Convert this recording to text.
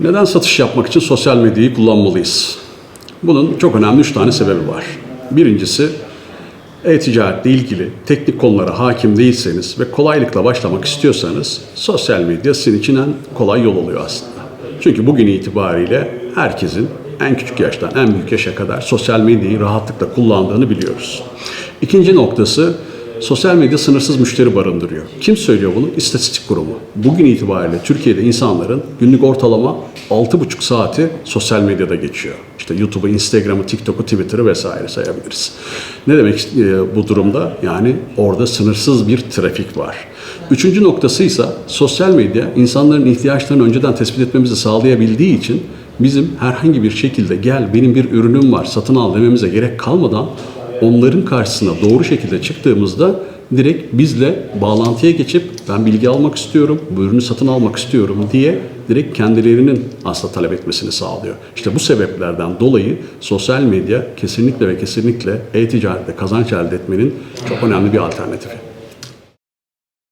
Neden satış yapmak için sosyal medyayı kullanmalıyız? Bunun çok önemli üç tane sebebi var. Birincisi, e-ticaretle ilgili teknik konulara hakim değilseniz ve kolaylıkla başlamak istiyorsanız sosyal medya sizin için en kolay yol oluyor aslında. Çünkü bugün itibariyle herkesin en küçük yaştan en büyük yaşa kadar sosyal medyayı rahatlıkla kullandığını biliyoruz. İkinci noktası sosyal medya sınırsız müşteri barındırıyor. Kim söylüyor bunu? İstatistik kurumu. Bugün itibariyle Türkiye'de insanların günlük ortalama 6,5 saati sosyal medyada geçiyor. İşte YouTube'u, Instagram'ı, TikTok'u, Twitter'ı vesaire sayabiliriz. Ne demek e, bu durumda? Yani orada sınırsız bir trafik var. Üçüncü noktası ise sosyal medya insanların ihtiyaçlarını önceden tespit etmemizi sağlayabildiği için bizim herhangi bir şekilde gel benim bir ürünüm var satın al dememize gerek kalmadan onların karşısına doğru şekilde çıktığımızda direkt bizle bağlantıya geçip ben bilgi almak istiyorum, bu ürünü satın almak istiyorum diye direkt kendilerinin aslında talep etmesini sağlıyor. İşte bu sebeplerden dolayı sosyal medya kesinlikle ve kesinlikle e-ticarette kazanç elde etmenin çok önemli bir alternatifi.